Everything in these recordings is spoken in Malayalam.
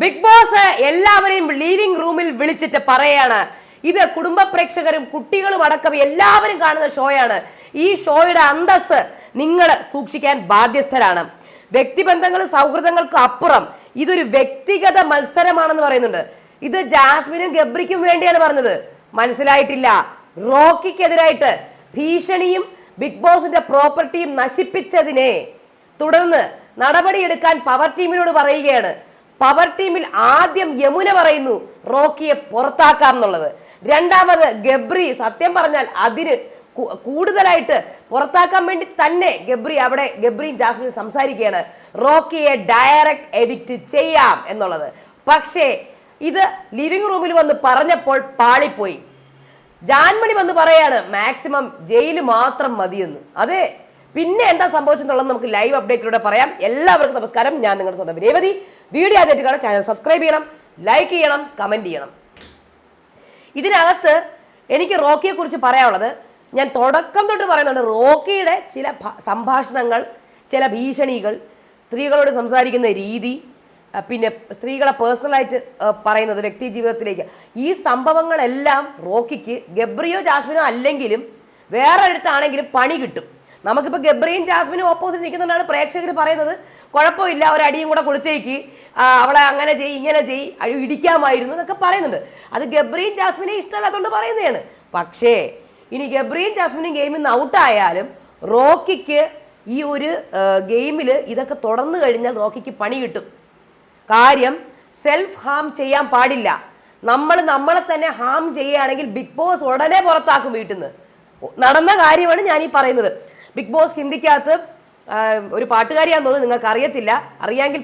ബിഗ് ബോസ് എല്ലാവരെയും ലീവിംഗ് റൂമിൽ വിളിച്ചിട്ട് പറയാണ്. ഇത് കുടുംബ പ്രേക്ഷകരും കുട്ടികളും അടക്കം എല്ലാവരും കാണുന്ന ഷോയാണ്. ഈ ഷോയുടെ അന്തസ് നിങ്ങൾ സൂക്ഷിക്കാൻ ബാധ്യസ്ഥരാണ്. വ്യക്തിബന്ധങ്ങളും സൗഹൃദങ്ങൾക്കും അപ്പുറം ഇതൊരു വ്യക്തിഗത മത്സരമാണെന്ന് പറയുന്നുണ്ട്. ഇത് ജാസ്മിനും ഗബ്രിക്കും വേണ്ടിയാണ് പറഞ്ഞത്. മനസ്സിലായിട്ടില്ല. റോക്കിക്കെതിരായിട്ട് ഭീഷണിയും ബിഗ് ബോസിന്റെ പ്രോപ്പർട്ടിയും നശിപ്പിച്ചതിനെ തുടർന്ന് നടപടിയെടുക്കാൻ പവർ ടീമിനോട് പറയുകയാണ്. പവർ ടീമിൽ ആദ്യം യമുന പറയുന്നു റോക്കിയെ പുറത്താക്കാം എന്നുള്ളത്. രണ്ടാമത് ഗബ്രി സത്യം പറഞ്ഞാൽ അതിന് കൂടുതലായിട്ട് പുറത്താക്കാൻ വേണ്ടി തന്നെ ഗബ്രി അവിടെ ഗബ്രിയും ജാസ്മിനും സംസാരിക്കുകയാണ്. റോക്കിയെ ഡയറക്റ്റ് എഡിക്റ്റ് ചെയ്യാം എന്നുള്ളത്. പക്ഷേ ഇത് ലിവിംഗ് റൂമിൽ വന്ന് പറഞ്ഞപ്പോൾ പാളിപ്പോയി. ജാൻമണി വന്ന് പറയാണ് മാക്സിമം ജയിൽ മാത്രം മതിയെന്ന്. അതെ പിന്നെ എന്താ സംഭവിച്ചെന്നുള്ളത് നമുക്ക് ലൈവ് അപ്ഡേറ്റിലൂടെ പറയാം. എല്ലാവർക്കും നമസ്കാരം. ഞാൻ നിങ്ങളുടെ സ്വന്തം രേവതി. വീഡിയോ ആദ്യമായിട്ട് കാണാൻ ചാനൽ സബ്സ്ക്രൈബ് ചെയ്യണം ലൈക്ക് ചെയ്യണം കമന്റ് ചെയ്യണം. ഇതിനകത്ത് എനിക്ക് റോക്കിയെക്കുറിച്ച് പറയാനുള്ളത് ഞാൻ തുടക്കം തൊട്ട് പറയുന്നുണ്ട് റോക്കിയുടെ ചില സംഭാഷണങ്ങൾ ചില ഭീഷണികൾ സ്ത്രീകളോട് സംസാരിക്കുന്ന രീതി പിന്നെ സ്ത്രീകളെ പേഴ്സണലായിട്ട് പറയുന്നത് വ്യക്തി ജീവിതത്തിലേക്ക്. ഈ സംഭവങ്ങളെല്ലാം റോക്കിക്ക് ഗബ്രിയോ ജാസ്മിനോ അല്ലെങ്കിലും വേറെ അടുത്താണെങ്കിലും പണി കിട്ടും. നമുക്കിപ്പോൾ ഗബ്രിയും ജാസ്മിനും ഓപ്പോസിറ്റ് നിൽക്കുന്നുണ്ടാണ് പ്രേക്ഷകർ പറയുന്നത്. കുഴപ്പമില്ല ഒരു അടിയും കൂടെ കൊടുത്തേക്ക്. അവളെ അങ്ങനെ ചെയ് ഇങ്ങനെ ചെയ് അടി ഇടിക്കാമായിരുന്നു എന്നൊക്കെ പറയുന്നുണ്ട്. അത് ഗബ്രിയും ജാസ്മിനെ ഇഷ്ടമല്ലാത്തതുകൊണ്ട് പറയുന്നതാണ്. പക്ഷേ ഇനി ഗബ്രിയും ജാസ്മിനും ഗെയിമിൽ നിന്ന് ഔട്ടായാലും റോക്കിക്ക് ഈ ഒരു ഗെയിമിൽ ഇതൊക്കെ തുടർന്നു കഴിഞ്ഞാൽ റോക്കിക്ക് പണി കിട്ടും. കാര്യം സെൽഫ് ഹാം ചെയ്യാൻ പാടില്ല. നമ്മൾ നമ്മളെ തന്നെ ഹാം ചെയ്യുകയാണെങ്കിൽ ബിഗ് ബോസ് ഉടനെ പുറത്താക്കും വീട്ടിൽ നിന്ന് നടന്ന കാര്യമാണ് ഞാൻ ഈ പറയുന്നത്. ബിഗ് ബോസ് ഹിന്ദിക്കകത്ത് ഒരു പാട്ടുകാരിയാന്ന് തോന്നുന്നു നിങ്ങൾക്ക് അറിയത്തില്ല അറിയാമെങ്കിൽ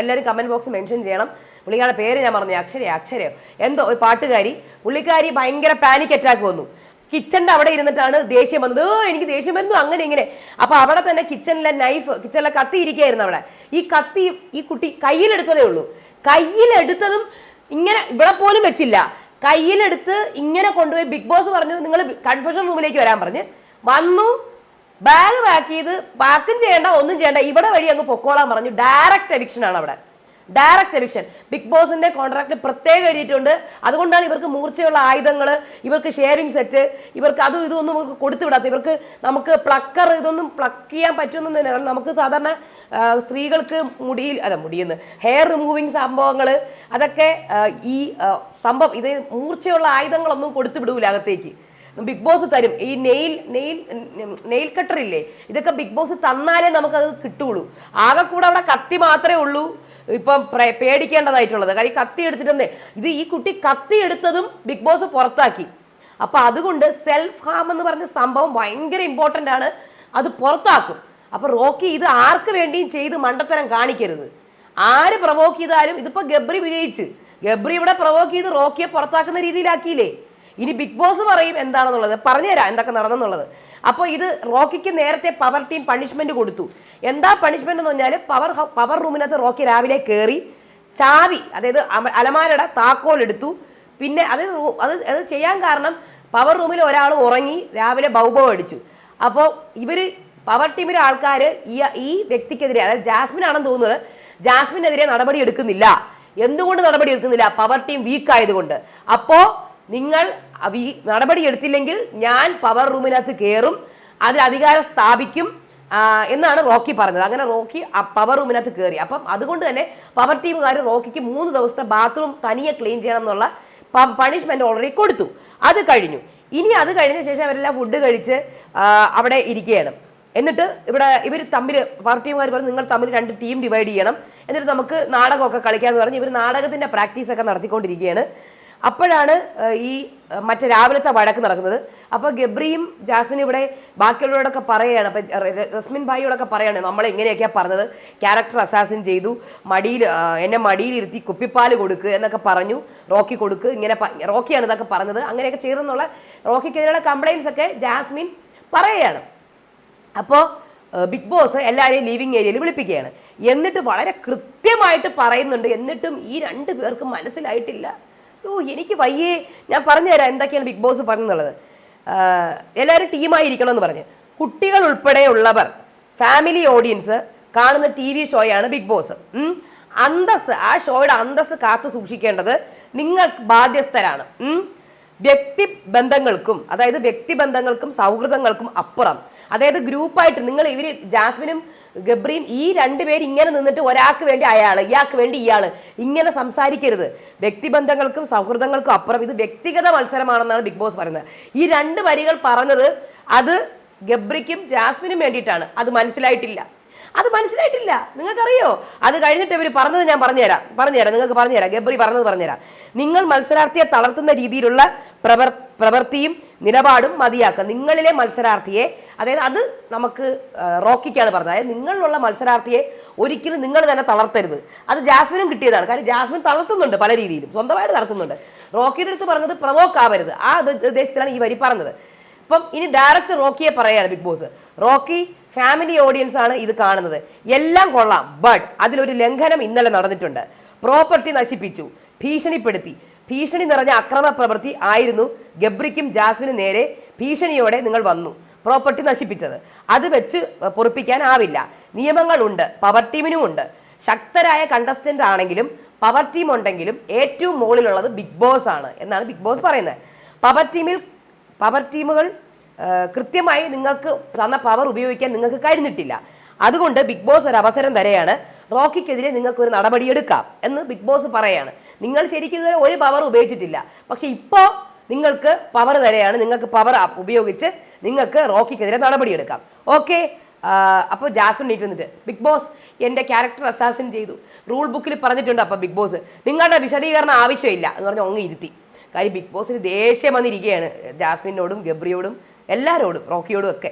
എല്ലാവരും കമന്റ് ബോക്സ് മെൻഷൻ ചെയ്യണം. പുള്ളിക്കാരുടെ പേര് ഞാൻ പറഞ്ഞു അക്ഷരയോ? അക്ഷരയോ? എന്തോ ഒരു പാട്ടുകാരി. പുള്ളിക്കാരി ഭയങ്കര പാനിക് അറ്റാക്ക് വന്നു. കിച്ചണിന്റെ അവിടെ ഇരുന്നിട്ടാണ് ദേഷ്യം വന്നത്. എനിക്ക് ദേഷ്യം വരുന്നു. അങ്ങനെ ഇങ്ങനെ. അപ്പോൾ അവിടെ തന്നെ കിച്ചണിലെ നൈഫ് കിച്ചണിലെ കത്തി ഇരിക്കുകയായിരുന്നു അവിടെ. ഈ കത്തി ഈ കുട്ടി കയ്യിലെടുത്തതേ ഉള്ളൂ. കയ്യിലെടുത്തതും ഇങ്ങനെ ഇവിടെ പോലും വെച്ചില്ല. കയ്യിലെടുത്ത് ഇങ്ങനെ കൊണ്ടുപോയി ബിഗ് ബോസ് പറഞ്ഞു നിങ്ങൾ കൺഫ്യൂഷൻ റൂമിലേക്ക് വരാൻ പറഞ്ഞ്. വന്നു ബാഗ് പാക്ക് ചെയ്ത് പാക്കും ചെയ്യേണ്ട ഒന്നും ചെയ്യേണ്ട. ഇവിടെ വഴി അങ്ങ് പൊക്കോളാൻ പറഞ്ഞു. ഡയറക്റ്റ് എവിക്ഷൻ ആണ് അവിടെ. ഡയറക്റ്റ് എവിക്ഷൻ ബിഗ് ബോസിന്റെ കോൺട്രാക്ട് പ്രത്യേകം എഴുതിയിട്ടുണ്ട്. അതുകൊണ്ടാണ് ഇവർക്ക് മൂർച്ചയുള്ള ആയുധങ്ങൾ ഇവർക്ക് ഷേവിംഗ് സെറ്റ് ഇവർക്ക് അതും ഇതൊന്നും ഇവർക്ക് കൊടുത്തു വിടാത്ത ഇവർക്ക് നമുക്ക് പ്ലക്കർ ഇതൊന്നും പ്ലക്ക് ചെയ്യാൻ പറ്റുമെന്നൊന്നും കാരണം നമുക്ക് സാധാരണ സ്ത്രീകൾക്ക് മുടിയിൽ അതെ മുടിയെന്ന് ഹെയർ റിമൂവിങ് സംഭവങ്ങൾ അതൊക്കെ ഈ സംഭവം ഇത് മൂർച്ചയുള്ള ആയുധങ്ങളൊന്നും കൊടുത്തു വിടൂല അകത്തേക്ക്. ബിഗ് ബോസ് തരും. ഈ നെയിൽ നെയിൽ നെയിൽ കട്ടർ ഇല്ലേ? ഇതൊക്കെ ബിഗ് ബോസ് തന്നാലേ നമുക്കത് കിട്ടുള്ളൂ. ആകെ കൂടെ അവിടെ കത്തി മാത്രമേ ഉള്ളൂ. ഇപ്പം പേടിക്കേണ്ടതായിട്ടുള്ളത്. കാര്യം കത്തി എടുത്തിട്ടുണ്ട് ഇത് ഈ കുട്ടി കത്തി എടുത്തതും ബിഗ് ബോസ് പുറത്താക്കി. അപ്പൊ അതുകൊണ്ട് സെൽഫ് ഹാം എന്ന് പറഞ്ഞ സംഭവം ഭയങ്കര ഇമ്പോർട്ടന്റ് ആണ്. അത് പുറത്താക്കും. അപ്പൊ റോക്കി ഇത് ആർക്ക് വേണ്ടിയും ചെയ്ത് മണ്ടത്തരം കാണിക്കരുത്. ആര് പ്രവോക്ക് ചെയ്താലും ഇതിപ്പോ ഗബ്രി വിജയിച്ച്. ഗബ്രി ഇവിടെ പ്രവോക്ക് ചെയ്ത് റോക്കിയെ പുറത്താക്കുന്ന രീതിയിലാക്കിയില്ലേ? ഇനി ബിഗ് ബോസ് പറയും എന്താണെന്നുള്ളത് പറഞ്ഞുതരാം എന്തൊക്കെ നടന്നെന്നുള്ളത്. അപ്പോൾ ഇത് റോക്കിക്ക് നേരത്തെ പവർ ടീം പണിഷ്മെന്റ് കൊടുത്തു. എന്താ പണിഷ്മെന്റ് എന്ന് പറഞ്ഞാൽ പവർ പവർ റൂമിനകത്ത് റോക്കി രാവിലെ കയറി ചാവി അതായത് അലമാരയുടെ താക്കോൽ എടുത്തു. പിന്നെ അത് അത് അത് ചെയ്യാൻ കാരണം പവർ റൂമിൽ ഒരാൾ ഉറങ്ങി രാവിലെ ബൗബോ അടിച്ചു. അപ്പോൾ ഇവർ പവർ ടീമിലെ ആൾക്കാർ ഈ ഈ വ്യക്തിക്കെതിരെ അതായത് ജാസ്മിൻ ആണെന്ന് തോന്നുന്നത് ജാസ്മിനെതിരെ നടപടി എടുക്കുന്നില്ല. എന്തുകൊണ്ട് നടപടി എടുക്കുന്നില്ല? പവർ ടീം വീക്ക് ആയതുകൊണ്ട്. അപ്പോൾ നിങ്ങൾ ഈ നടപടി എടുത്തില്ലെങ്കിൽ ഞാൻ പവർ റൂമിനകത്ത് കയറും അതിൽ അധികാരം സ്ഥാപിക്കും എന്നാണ് റോക്കി പറഞ്ഞത്. അങ്ങനെ റോക്കി ആ പവർ റൂമിനകത്ത് കയറി അപ്പം അതുകൊണ്ട് തന്നെ പവർ ടീമുകാർ റോക്കിക്ക് മൂന്ന് ദിവസത്തെ ബാത്റൂം തനിയെ ക്ലീൻ ചെയ്യണം എന്നുള്ള പണിഷ്മെന്റ് ഓൾറെഡി കൊടുത്തു. അത് കഴിഞ്ഞു. ഇനി അത് കഴിഞ്ഞ ശേഷം അവരെല്ലാം ഫുഡ് കഴിച്ച് അവിടെ ഇരിക്കുകയാണ്. എന്നിട്ട് ഇവിടെ ഇവർ തമ്മിൽ പവർ ടീമുകാർ പറഞ്ഞു നിങ്ങൾ തമ്മിൽ രണ്ട് ടീം ഡിവൈഡ് ചെയ്യണം. എന്നിട്ട് നമുക്ക് നാടകമൊക്കെ കളിക്കാമെന്ന് പറഞ്ഞ് ഇവർ നാടകത്തിന്റെ പ്രാക്ടീസൊക്കെ നടത്തിക്കൊണ്ടിരിക്കുകയാണ്. അപ്പോഴാണ് ഈ മറ്റേ രാവിലത്തെ വഴക്ക് നടക്കുന്നത്. അപ്പോൾ ഗബ്രിയും ജാസ്മിനും ഇവിടെ ബാക്കിയുള്ളവരോടൊക്കെ പറയുകയാണ് അപ്പം റസ്മിൻ ഭായിയോടൊക്കെ പറയുകയാണ് നമ്മളെ എങ്ങനെയൊക്കെയാണ് പറഞ്ഞത്? ക്യാരക്ടർ അസാസിൻ ചെയ്തു മടിയിൽ എന്നെ മടിയിലിരുത്തി കുപ്പിപ്പാൽ കൊടുക്ക് എന്നൊക്കെ പറഞ്ഞു റോക്കി കൊടുക്ക് ഇങ്ങനെ റോക്കിയാണ് ഇതൊക്കെ പറഞ്ഞത്. അങ്ങനെയൊക്കെ ചെയ്തെന്നുള്ള റോക്കിക്കെതിരെയുള്ള കംപ്ലയിൻസ് ഒക്കെ ജാസ്മിൻ പറയുകയാണ്. അപ്പോൾ ബിഗ് ബോസ് എല്ലാവരെയും ലിവിങ് ഏരിയയിൽ വിളിപ്പിക്കുകയാണ്. എന്നിട്ട് വളരെ കൃത്യമായിട്ട് പറയുന്നുണ്ട്. എന്നിട്ടും ഈ രണ്ട് പേർക്ക് മനസ്സിലായിട്ടില്ല. ഓ എനിക്ക് വയ്യേ. ഞാൻ പറഞ്ഞു പറഞ്ഞുതരാം എന്തൊക്കെയാണ് ബിഗ് ബോസ് പറഞ്ഞെന്നുള്ളത്. എല്ലാവരും ടീമായിരിക്കണം എന്ന് പറഞ്ഞ്. കുട്ടികൾ ഉൾപ്പെടെയുള്ളവർ ഫാമിലി ഓഡിയൻസ് കാണുന്ന ടി വി ഷോയാണ് ബിഗ് ബോസ് അന്തസ് ആ ഷോയുടെ അന്തസ് കാത്തു സൂക്ഷിക്കേണ്ടത് നിങ്ങൾ ബാധ്യസ്ഥരാണ്. വ്യക്തി ബന്ധങ്ങൾക്കും അതായത് വ്യക്തി ബന്ധങ്ങൾക്കും സൗഹൃദങ്ങൾക്കും അപ്പുറം. അതായത് ഗ്രൂപ്പായിട്ട് നിങ്ങൾ ഇവർ ജാസ്മിനും ഗബ്രിയും ഈ രണ്ടുപേരും ഇങ്ങനെ നിന്നിട്ട് ഒരാൾക്ക് വേണ്ടി അയാൾ ഇയാൾക്ക് വേണ്ടി ഇയാൾ ഇങ്ങനെ സംസാരിക്കരുത്. വ്യക്തിബന്ധങ്ങൾക്കും സൗഹൃദങ്ങൾക്കും അപ്പുറം ഇത് വ്യക്തിഗത മത്സരമാണെന്നാണ് ബിഗ് ബോസ് പറയുന്നത്. ഈ രണ്ട് വരികൾ പറഞ്ഞത് അത് ഗബ്രിക്കും ജാസ്മിനും വേണ്ടിയിട്ടാണ്. അത് മനസ്സിലായിട്ടില്ല. അത് മനസ്സിലായിട്ടില്ല. നിങ്ങൾക്കറിയോ? അത് കഴിഞ്ഞിട്ട് ഇവർ പറഞ്ഞത് ഞാൻ പറഞ്ഞുതരാം. പറഞ്ഞുതരാം. നിങ്ങൾക്ക് പറഞ്ഞുതരാം. ഗബ്രി പറഞ്ഞത് പറഞ്ഞുതരാം. നിങ്ങൾ മത്സരാർത്ഥിയെ തളർത്തുന്ന രീതിയിലുള്ള പ്രവർ പ്രവൃത്തിയും നിലപാടും മതിയാക്കുക നിങ്ങളിലെ മത്സരാർത്ഥിയെ അതായത് അത് നമുക്ക് റോക്കിക്കാണ് പറഞ്ഞത്. അതായത് നിങ്ങളിലുള്ള മത്സരാർത്ഥിയെ ഒരിക്കലും നിങ്ങൾ തന്നെ തളർത്തരുത്. അത് ജാസ്മിനും കിട്ടിയതാണ്. കാരണം ജാസ്മിൻ തളർത്തുന്നുണ്ട് പല രീതിയിലും. സ്വന്തമായിട്ട് തളർത്തുന്നുണ്ട്. റോക്കിയുടെ അടുത്ത് പറഞ്ഞത് പ്രവോക്ക് ആവരുത്. ആ ഉദ്ദ- ഉദ്ദേശത്തിലാണ് ഈ വരി പറഞ്ഞത്. ഇപ്പം ഇനി ഡയറക്റ്റ് റോക്കിയെ പറയുകയാണ് big boss. Rocky family audience ആണ് ഇത് കാണുന്നത്. എല്ലാം കൊള്ളാം ബട്ട് അതിലൊരു ലംഘനം ഇന്നലെ നടന്നിട്ടുണ്ട്. പ്രോപ്പർട്ടി നശിപ്പിച്ചു ഭീഷണിപ്പെടുത്തി. ഭീഷണി നിറഞ്ഞ അക്രമ പ്രവൃത്തി ആയിരുന്നു ഗബ്രിക്കും ജാസ്മിനും നേരെ ഭീഷണിയോടെ നിങ്ങൾ വന്നു പ്രോപ്പർട്ടി നശിപ്പിച്ചത്. അത് വെച്ച് പൊറിപ്പിക്കാനാവില്ല നിയമങ്ങളുണ്ട് പവർ ടീമിനും ഉണ്ട് ശക്തരായ കണ്ടസ്റ്റന്റ് ആണെങ്കിലും പവർ ടീം ഉണ്ടെങ്കിലും ഏറ്റവും മുകളിലുള്ളത് ബിഗ് ബോസ് ആണ് എന്നാണ് ബിഗ് ബോസ് പറയുന്നത്. പവർ ടീമിൽ പവർ ടീമുകൾ കൃത്യമായി നിങ്ങൾക്ക് തന്ന പവർ ഉപയോഗിക്കാൻ നിങ്ങൾക്ക് കഴിഞ്ഞിട്ടില്ല. അതുകൊണ്ട് ബിഗ് ബോസ് ഒരു അവസരം തരെയാണ്. റോക്കിക്കെതിരെ നിങ്ങൾക്ക് ഒരു നടപടിയെടുക്കാം എന്ന് ബിഗ് ബോസ് പറയാണ്. നിങ്ങൾ ശരിക്കും ഇതുവരെ ഒരു പവർ ഉപയോഗിച്ചിട്ടില്ല. പക്ഷെ ഇപ്പോൾ നിങ്ങൾക്ക് പവർ തരെയാണ്. നിങ്ങൾക്ക് പവർ ഉപയോഗിച്ച് നിങ്ങൾക്ക് റോക്കിക്കെതിരെ നടപടിയെടുക്കാം. ഓക്കെ അപ്പോൾ ജാസ്മിൻ നീറ്റ് വന്നിട്ട് ബിഗ് ബോസ് എന്റെ ക്യാരക്ടർ അസാസിൻ ചെയ്തു. റൂൾ ബുക്കിൽ പറഞ്ഞിട്ടുണ്ട് അപ്പോൾ ബിഗ് ബോസ് നിങ്ങളുടെ വിശദീകരണം ആവശ്യമില്ല. എന്ന് പറഞ്ഞ് ഒങ്ങ് ഇരുത്തി. കാര്യം ബിഗ് ബോസിന് ദേഷ്യം വന്നിരിക്കുകയാണ്. ജാസ്മിനോടും ഗബ്രിയോടും എല്ലാവരോടും റോക്കിയോടും ഒക്കെ.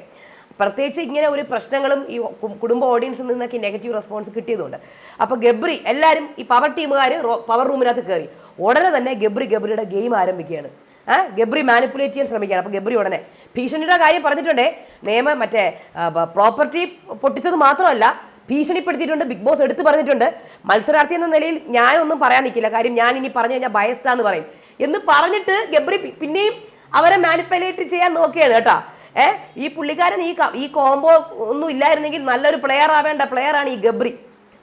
പ്രത്യേകിച്ച് ഇങ്ങനെ ഒരു പ്രശ്നങ്ങളും ഈ കുടുംബ ഓഡിയൻസിൽ നിന്നൊക്കെ നെഗറ്റീവ് റെസ്പോൺസ് കിട്ടിയതുകൊണ്ട്. അപ്പോൾ ഗബ്രി എല്ലാവരും ഈ പവർ ടീമുകാർ പവർ റൂമിനകത്ത് കയറി ഉടനെ തന്നെ ഗബ്രി ഗബ്രിയുടെ ഗെയിം ആരംഭിക്കുകയാണ്. ആ ഗബ്രി മാനിപ്പുലേറ്റ് ചെയ്യാൻ ശ്രമിക്കുകയാണ്. അപ്പോൾ ഗബ്രി ഉടനെ ഭീഷണിയുടെ കാര്യം പറഞ്ഞിട്ടുണ്ടേ. നിയമം മറ്റേ പ്രോപ്പർട്ടി പൊട്ടിച്ചത് മാത്രമല്ല ഭീഷണിപ്പെടുത്തിയിട്ടുണ്ട് ബിഗ് ബോസ് എടുത്തു പറഞ്ഞിട്ടുണ്ട്. മത്സരാർത്ഥി എന്ന നിലയിൽ ഞാനൊന്നും പറയാൻ നിൽക്കില്ല. കാര്യം ഞാൻ ഇനി പറഞ്ഞു കഴിഞ്ഞാൽ ബയസ്റ്റാന്ന് പറയും. എന്ന് പറഞ്ഞിട്ട് ഗബ്രി പിന്നെയും അവരെ മാനിപ്പുലേറ്റ് ചെയ്യാൻ നോക്കിയാണ് കേട്ടോ. ഏ ഈ പുള്ളിക്കാരൻ ഈ ഈ കോംബോ ഒന്നും ഇല്ലായിരുന്നെങ്കിൽ നല്ലൊരു പ്ലെയർ ആവേണ്ട പ്ലെയറാണ് ഈ ഗബ്രി.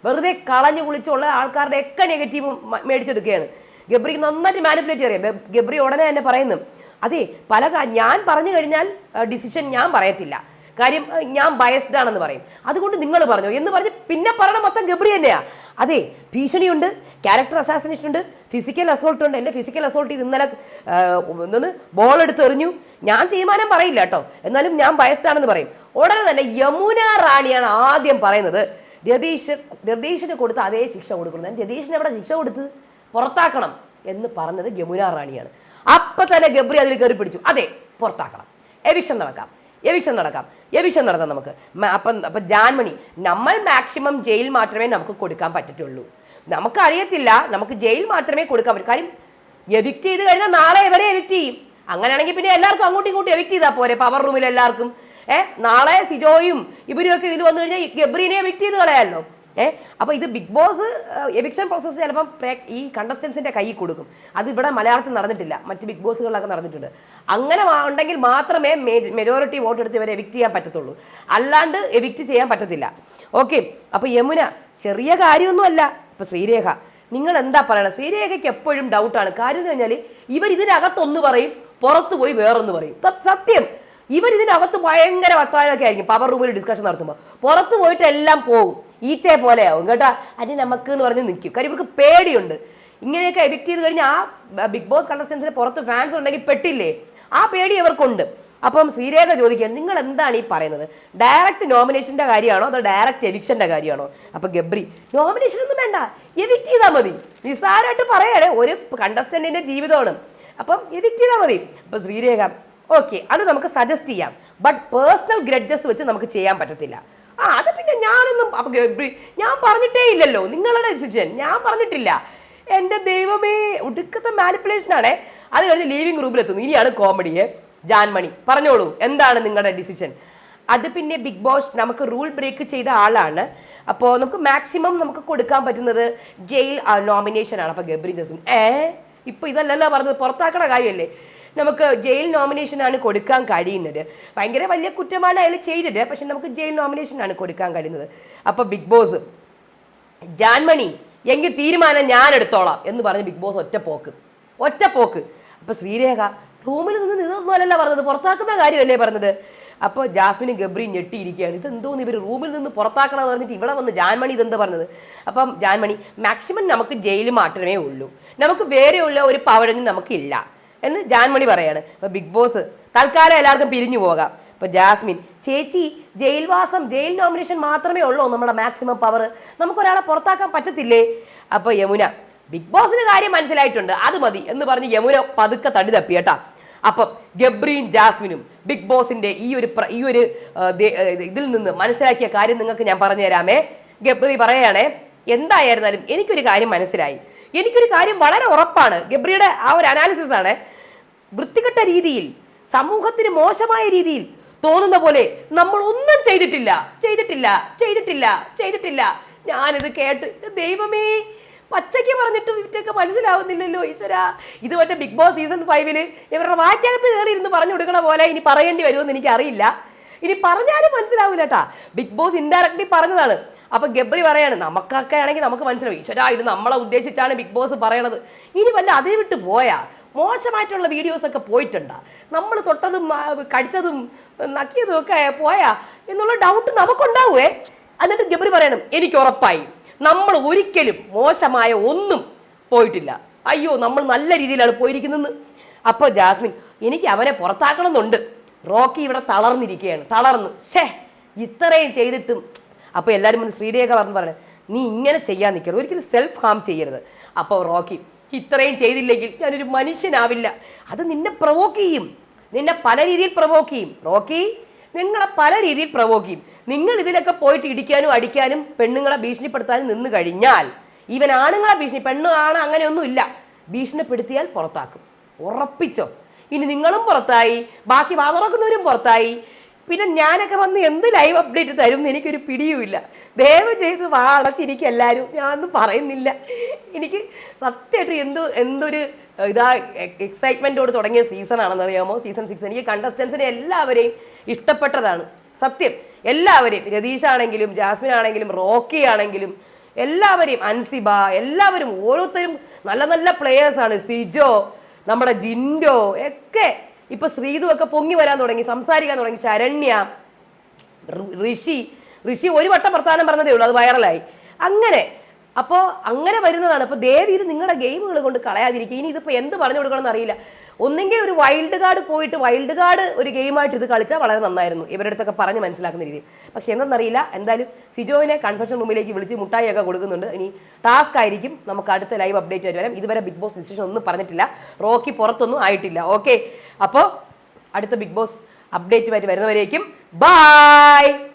വെറുതെ കളഞ്ഞു കുളിച്ചുള്ള ആൾക്കാരുടെ ഒക്കെ നെഗറ്റീവ് മേടിച്ചെടുക്കുകയാണ്. ഗബ്രിക്ക് നന്നായിട്ട് മാനിപ്പുലേറ്റ് അറിയാം ഗബ്രി ഉടനെ തന്നെ പറയുന്നു. അതെ പല ഞാൻ പറഞ്ഞു കഴിഞ്ഞാൽ ഡിസിഷൻ ഞാൻ പറയത്തില്ല. കാര്യം ഞാൻ ബയസ്ഡ് ആണെന്ന് പറയും. അതുകൊണ്ട് നിങ്ങൾ പറഞ്ഞു. എന്ന് പറഞ്ഞ് പിന്നെ പറയണ മൊത്തം ഗബ്രി തന്നെയാ. അതെ ഭീഷണിയുണ്ട് ക്യാരക്ടർ അസാസിനേഷൻ ഉണ്ട് ഫിസിക്കൽ അസോൾട്ട് ഉണ്ട്. എന്റെ ഫിസിക്കൽ അസോൾട്ട് ചെയ്ത് ഇന്നലെ ഒന്ന് ബോൾ എടുത്ത് എറിഞ്ഞു. ഞാൻ തീരുമാനം പറയില്ല കേട്ടോ. എന്നാലും ഞാൻ ബയസ്ഡ് ആണെന്ന് പറയും. ഉടനെ തന്നെ യമുന റാണിയാണ് ആദ്യം പറയുന്നത്. രതീഷ് രതീഷിന് കൊടുത്ത അതേ ശിക്ഷ കൊടുക്കണം രതീഷിന് എവിടെ ശിക്ഷ കൊടുത്ത്? പുറത്താക്കണം എന്ന് പറഞ്ഞത് യമുന റാണിയാണ്. അപ്പൊ തന്നെ ഗബ്രി അതിൽ കയറി പിടിച്ചു. അതെ പുറത്താക്കണം. എവിക്ഷൻ നടക്കാം. എവിക്ഷൻ നടക്കാം. എവിക്ഷൻ നടത്താം നമുക്ക്. അപ്പം അപ്പം ജാൻമണി നമ്മൾ മാക്സിമം ജയിൽ മാത്രമേ നമുക്ക് കൊടുക്കാൻ പറ്റത്തുള്ളൂ. നമുക്കറിയത്തില്ല നമുക്ക് ജയിൽ മാത്രമേ കൊടുക്കാൻ പറ്റൂ. കാര്യം എവിക്റ്റ് ചെയ്ത് കഴിഞ്ഞാൽ നാളെ ഇവരെ എവിക്റ്റ് ചെയ്യും. അങ്ങനെയാണെങ്കിൽ പിന്നെ എല്ലാവർക്കും അങ്ങോട്ടും ഇങ്ങോട്ടും എവിക്റ്റ് ചെയ്താൽ പോരെ പവർ റൂമിൽ എല്ലാവർക്കും. ഏഹ് നാളെ സിജോയും ഇവരുമൊക്കെ ഇതിൽ വന്നു കഴിഞ്ഞാൽ ഗബ്രീനെ എവിക്റ്റ് ചെയ്ത് കളയാമല്ലോ ഏ? അപ്പോൾ ഇത് ബിഗ് ബോസ് എവിക്ഷൻ പ്രോസസ്സ് ചിലപ്പം ഈ കണ്ടസ്റ്റൻസിന്റെ കയ്യിൽ കൊടുക്കും. അത് ഇവിടെ മലയാളത്തിൽ നടന്നിട്ടില്ല. മറ്റ് ബിഗ് ബോസുകളിലൊക്കെ നടന്നിട്ടുണ്ട്. അങ്ങനെ ഉണ്ടെങ്കിൽ മാത്രമേ മെജോറിറ്റി വോട്ട് എടുത്ത് ഇവരെ എവിക്റ്റ് ചെയ്യാൻ പറ്റത്തുള്ളൂ. അല്ലാണ്ട് എവിക്റ്റ് ചെയ്യാൻ പറ്റത്തില്ല. ഓക്കെ. അപ്പോൾ യമുന ചെറിയ കാര്യമൊന്നുമല്ല. ഇപ്പൊ ശ്രീരേഖ നിങ്ങൾ എന്താ പറയണത് ശ്രീരേഖയ്ക്ക് എപ്പോഴും ഡൗട്ടാണ് കാര്യം എന്ന് കഴിഞ്ഞാൽ ഇവർ ഇതിനകത്തൊന്ന് പറയും പുറത്ത് പോയി വേറൊന്ന് പറയും. സത്യം. ഇവർ ഇതിനകത്ത് ഭയങ്കര വർത്തമാനമൊക്കെ ആയിരിക്കും. പവർ റൂമിൽ ഡിസ്കഷൻ നടത്തുമ്പോൾ പുറത്ത് പോയിട്ട് എല്ലാം പോകും ഈച്ചയെ പോലെ ആവും കേട്ടാ? അത് നമുക്ക് എന്ന് പറഞ്ഞ് നിൽക്കും കാര്യം ഇവർക്ക് പേടിയുണ്ട്. ഇങ്ങനെയൊക്കെ എവിക്റ്റ് ചെയ്ത് കഴിഞ്ഞാൽ ആ ബിഗ് ബോസ് കണ്ടസ്റ്റൻസിന് പുറത്ത് ഫാൻസ് ഉണ്ടെങ്കിൽ പെട്ടില്ലേ? ആ പേടി ഇവർക്കുണ്ട് അപ്പം ശ്രീരേഖ ചോദിക്കുകയാണ് നിങ്ങൾ എന്താണ് ഈ പറയുന്നത്? ഡയറക്റ്റ് നോമിനേഷന്റെ കാര്യമാണോ അതോ ഡയറക്റ്റ് എവിക്ഷന്റെ കാര്യമാണോ? അപ്പം ഗബ്രി നോമിനേഷൻ ഒന്നും വേണ്ട. എവിക്റ്റ് ചെയ്താൽ മതി. നിസ്സാരമായിട്ട് പറയണേ. ഒരു കണ്ടസ്റ്റന്റിന്റെ ജീവിതമാണ്. അപ്പം എവിക്റ്റ് ചെയ്താൽ മതി. അപ്പം ശ്രീരേഖ ഓക്കെ അത് നമുക്ക് സജസ്റ്റ് ചെയ്യാം. ബട്ട് പേഴ്സണൽ ഗ്രഡ്ജസ് വെച്ച് നമുക്ക് ചെയ്യാൻ പറ്റത്തില്ല. ആ അത് പിന്നെ ഞാനൊന്നും ഞാൻ പറഞ്ഞിട്ടേ ഇല്ലല്ലോ. നിങ്ങളുടെ ഡിസിഷൻ ഞാൻ പറഞ്ഞിട്ടില്ല. എന്റെ ദൈവമേ ഒടുക്കത്തെ മാനിപ്പുലേഷൻ ആണേ. അത് കഴിഞ്ഞ് ലീവിംഗ് റൂമിലെത്തുന്നു ഇനിയാണ് കോമഡിയെ ജാൻമണി പറഞ്ഞോളൂ. എന്താണ് നിങ്ങളുടെ ഡിസിഷൻ അത് പിന്നെ ബിഗ് ബോസ് നമുക്ക് റൂൾ ബ്രേക്ക് ചെയ്ത ആളാണ്. അപ്പോൾ നമുക്ക് മാക്സിമം നമുക്ക് കൊടുക്കാൻ പറ്റുന്നത് ജയിൽ നോമിനേഷൻ ആണ്. അപ്പോൾ ഗബ്രി ജസ്മിൻ ഏ? ഇപ്പോൾ ഇതല്ലല്ലോ പറഞ്ഞത്. പുറത്താക്കണ കാര്യമല്ലേ? നമുക്ക് ജയിൽ നോമിനേഷൻ ആണ് കൊടുക്കാൻ കഴിയുന്നത്. ഭയങ്കര വലിയ കുറ്റമാണ് അയാൾ ചെയ്തത്. പക്ഷെ നമുക്ക് ജയിൽ നോമിനേഷൻ ആണ് കൊടുക്കാൻ കഴിയുന്നത്. അപ്പോൾ ബിഗ് ബോസ് ജാൻമണി എങ്കിൽ തീരുമാനം ഞാൻ എടുത്തോളാം എന്ന് പറഞ്ഞ് ബിഗ് ബോസ് ഒറ്റ പോക്ക് ഒറ്റ പോക്ക് അപ്പൊ ശ്രീരേഖ റൂമിൽ നിന്ന് നിന്നൊന്നുമല്ലല്ല പറഞ്ഞത്. പുറത്താക്കുന്ന കാര്യമല്ലേ പറഞ്ഞത്? അപ്പോൾ ജാസ്മിനും ഗബ്രിയും ഞെട്ടിയിരിക്കുകയാണ്. ഇതെന്തോന്ന് ഇവർ റൂമിൽ നിന്ന് പുറത്താക്കണമെന്ന് പറഞ്ഞിട്ട് ഇവിടെ വന്ന് ജാൻമണി ഇതെന്താ പറഞ്ഞത്? അപ്പം ജാൻമണി മാക്സിമം നമുക്ക് ജയിലിൽ മാത്രമേ ഉള്ളൂ. നമുക്ക് വേറെയുള്ള ഒരു പവഴഞ്ഞ് നമുക്കില്ല. എന്ന് ജാൻമണി പറയാണ്. അപ്പോൾ ബിഗ് ബോസ് തൽക്കാലം എല്ലാവർക്കും പിരിഞ്ഞു പോകാം. ഇപ്പോൾ ജാസ്മിൻ ചേച്ചി ജയിൽവാസം ജയിൽ നോമിനേഷൻ മാത്രമേ ഉള്ളൂ നമ്മുടെ മാക്സിമം പവർ നമുക്കൊരാളെ പുറത്താക്കാൻ പറ്റത്തില്ലേ? അപ്പോൾ യമുന ബിഗ് ബോസിന് കാര്യം മനസ്സിലായിട്ടുണ്ട് അത് മതി എന്ന് പറഞ്ഞ് യമുന പതുക്കെ തടി തപ്പി കേട്ടാ. അപ്പം ഗബ്രിയും ജാസ്മിനും ബിഗ് ബോസിന്റെ ഈ ഒരു ഈ ഒരു ഇതിൽ നിന്ന് മനസ്സിലാക്കിയ കാര്യം നിങ്ങൾക്ക് ഞാൻ പറഞ്ഞു തരാമേ ഗബ്രി പറയുകയാണേ എന്തായിരുന്നാലും എനിക്കൊരു കാര്യം മനസ്സിലായി. എനിക്കൊരു കാര്യം വളരെ ഉറപ്പാണ്. ഗബ്രിയുടെ ആ ഒരു അനാലിസിസ് ആണ്. വൃത്തികെട്ട രീതിയിൽ സമൂഹത്തിന് മോശമായ രീതിയിൽ തോന്നുന്ന പോലെ നമ്മൾ ഒന്നും ചെയ്തിട്ടില്ല. ചെയ്തിട്ടില്ല ചെയ്തിട്ടില്ല ചെയ്തിട്ടില്ല. ഞാനിത് കേട്ട് ദൈവമേ പച്ചയ്ക്ക് പറഞ്ഞിട്ട് ഇവറ്റൊക്കെ മനസ്സിലാവുന്നില്ലല്ലോ ഈശ്വര. ഇത് മറ്റേ ബിഗ് ബോസ് സീസൺ ഫൈവിൽ ഇവരുടെ വാറ്റകത്ത് കയറി ഇരുന്ന് പറഞ്ഞു കൊടുക്കണ പോലെ ഇനി പറയേണ്ടി വരുമെന്ന് എനിക്കറിയില്ല. ഇനി പറഞ്ഞാലും മനസ്സിലാവില്ല കേട്ടാ ബിഗ് ബോസ് ഇൻഡയറക്ട്ലി പറഞ്ഞതാണ്. അപ്പൊ ഗബ്രി പറയാണ് നമുക്കൊക്കെ ആണെങ്കിൽ നമുക്ക് മനസ്സിലാവും. ഈശ്വര ഇത് നമ്മളെ ഉദ്ദേശിച്ചാണ് ബിഗ് ബോസ് പറയണത്. ഇനി വല്ല അതിൽ വിട്ട് പോയാ? മോശമായിട്ടുള്ള വീഡിയോസൊക്കെ പോയിട്ടുണ്ടാ? നമ്മൾ തൊട്ടതും കടിച്ചതും നക്കിയതും ഒക്കെ പോയാ? എന്നുള്ള ഡൗട്ട് നമുക്കുണ്ടാവുമേ എന്നിട്ട് ഗബ്രി പറയണം എനിക്ക് ഉറപ്പായി. നമ്മൾ ഒരിക്കലും മോശമായ ഒന്നും പോയിട്ടില്ല. അയ്യോ നമ്മൾ നല്ല രീതിയിലാണ് പോയിരിക്കുന്നതെന്ന് അപ്പോൾ ജാസ്മിൻ എനിക്ക് അവനെ പുറത്താക്കണമെന്നുണ്ട്. റോക്കി ഇവിടെ തളർന്നിരിക്കുകയാണ്. തളർന്ന്. ഷേ ഇത്രയും ചെയ്തിട്ടും അപ്പോൾ എല്ലാവരും വന്ന് ശ്രീരേഖ പറഞ്ഞു പറഞ്ഞു നീ ഇങ്ങനെ ചെയ്യാൻ നിൽക്കരുത് ഒരിക്കലും സെൽഫ് ഹാം ചെയ്യരുത്. അപ്പോൾ റോക്കി ഇത്രയും ചെയ്തില്ലെങ്കിൽ ഞാനൊരു മനുഷ്യനാവില്ല. അത് നിന്നെ പ്രവോക്ക് ചെയ്യും. നിന്നെ പല രീതിയിൽ പ്രവോക്ക് ചെയ്യും. റോക്കി നിങ്ങളെ പല രീതിയിൽ പ്രവോക്ക് ചെയ്യും. നിങ്ങൾ ഇതിലൊക്കെ പോയിട്ട് ഇടിക്കാനും അടിക്കാനും പെണ്ണുങ്ങളെ ഭീഷണിപ്പെടുത്താനും നിന്ന് കഴിഞ്ഞാൽ ഈവൻ ആണുങ്ങളെ ഭീഷണി പെണ്ണു ആണ് അങ്ങനെയൊന്നുമില്ല. ഭീഷണിപ്പെടുത്തിയാൽ പുറത്താക്കും. ഉറപ്പിച്ചോ. ഇനി നിങ്ങളും പുറത്തായി. ബാക്കി വാതുറക്കുന്നവരും പുറത്തായി. പിന്നെ ഞാനൊക്കെ വന്ന് എന്ത് ലൈവ് അപ്ഡേറ്റ് തരും എന്ന് എനിക്കൊരു പിടിയുമില്ല. ദയവ് ചെയ്ത് വാ അടച്ചിരിക്കും എല്ലാവരും ഞാനൊന്നും പറയുന്നില്ല. എനിക്ക് സത്യമായിട്ട് എന്ത് എന്തൊരു ഇതാ എക്സൈറ്റ്മെന്റോട് തുടങ്ങിയ സീസൺ ആണെന്ന് അറിയാമോ സീസൺ സിക്സ് എനിക്ക് കണ്ടസ്റ്റൻസിനെ എല്ലാവരെയും ഇഷ്ടപ്പെട്ടതാണ്. സത്യം. എല്ലാവരെയും. രതീഷ് ആണെങ്കിലും ജാസ്മിൻ ആണെങ്കിലും റോക്കി ആണെങ്കിലും എല്ലാവരെയും. അൻസിബ എല്ലാവരും. ഓരോരുത്തരും നല്ല നല്ല പ്ലെയേഴ്സാണ് സിജോ നമ്മുടെ ജിൻഡോ ഒക്കെ ഇപ്പൊ ശ്രീതു ഒക്കെ പൊങ്ങി വരാൻ തുടങ്ങി സംസാരിക്കാൻ തുടങ്ങി. ശരണ്യ ഋഷി ഋഷി ഒരു വട്ടം വർത്താനം പറഞ്ഞതേ ഉള്ളൂ അത് വൈറലായി അങ്ങനെ അപ്പോൾ അങ്ങനെ വരുന്നതാണ്. അപ്പോൾ ദേവി ഇത് നിങ്ങളുടെ ഗെയിമുകൾ കൊണ്ട് കളയാതിരിക്കുക. ഇനി ഇതിപ്പോൾ എന്ത് പറഞ്ഞു കൊടുക്കണമെന്ന് അറിയില്ല. ഒന്നെങ്കിൽ ഒരു വൈൽഡ് കാർഡ് പോയിട്ട് വൈൽഡ് കാർഡ് ഒരു ഗെയിമായിട്ട് ഇത് കളിച്ചാൽ വളരെ നന്നായിരുന്നു. ഇവരുടെ അടുത്തൊക്കെ പറഞ്ഞ് മനസ്സിലാക്കുന്ന രീതി പക്ഷേ എന്തെന്നറിയില്ല. എന്തായാലും സിജോവിനെ കൺഫെഷൻ റൂമിലേക്ക് വിളിച്ച് മുട്ടായിയൊക്കെ കൊടുക്കുന്നുണ്ട്. ഇനി ടാസ്ക് ആയിരിക്കും. നമുക്ക് അടുത്ത ലൈവ് അപ്ഡേറ്റ് ആയിട്ട് വരാം. ഇതുവരെ ബിഗ് ബോസ് ഡിസിഷൻ ഒന്നും പറഞ്ഞിട്ടില്ല. റോക്കി പുറത്തൊന്നും ആയിട്ടില്ല. ഓക്കെ അപ്പോൾ അടുത്ത ബിഗ് ബോസ് അപ്ഡേറ്റുമായിട്ട് വരുന്നവരേക്കും. ബായ്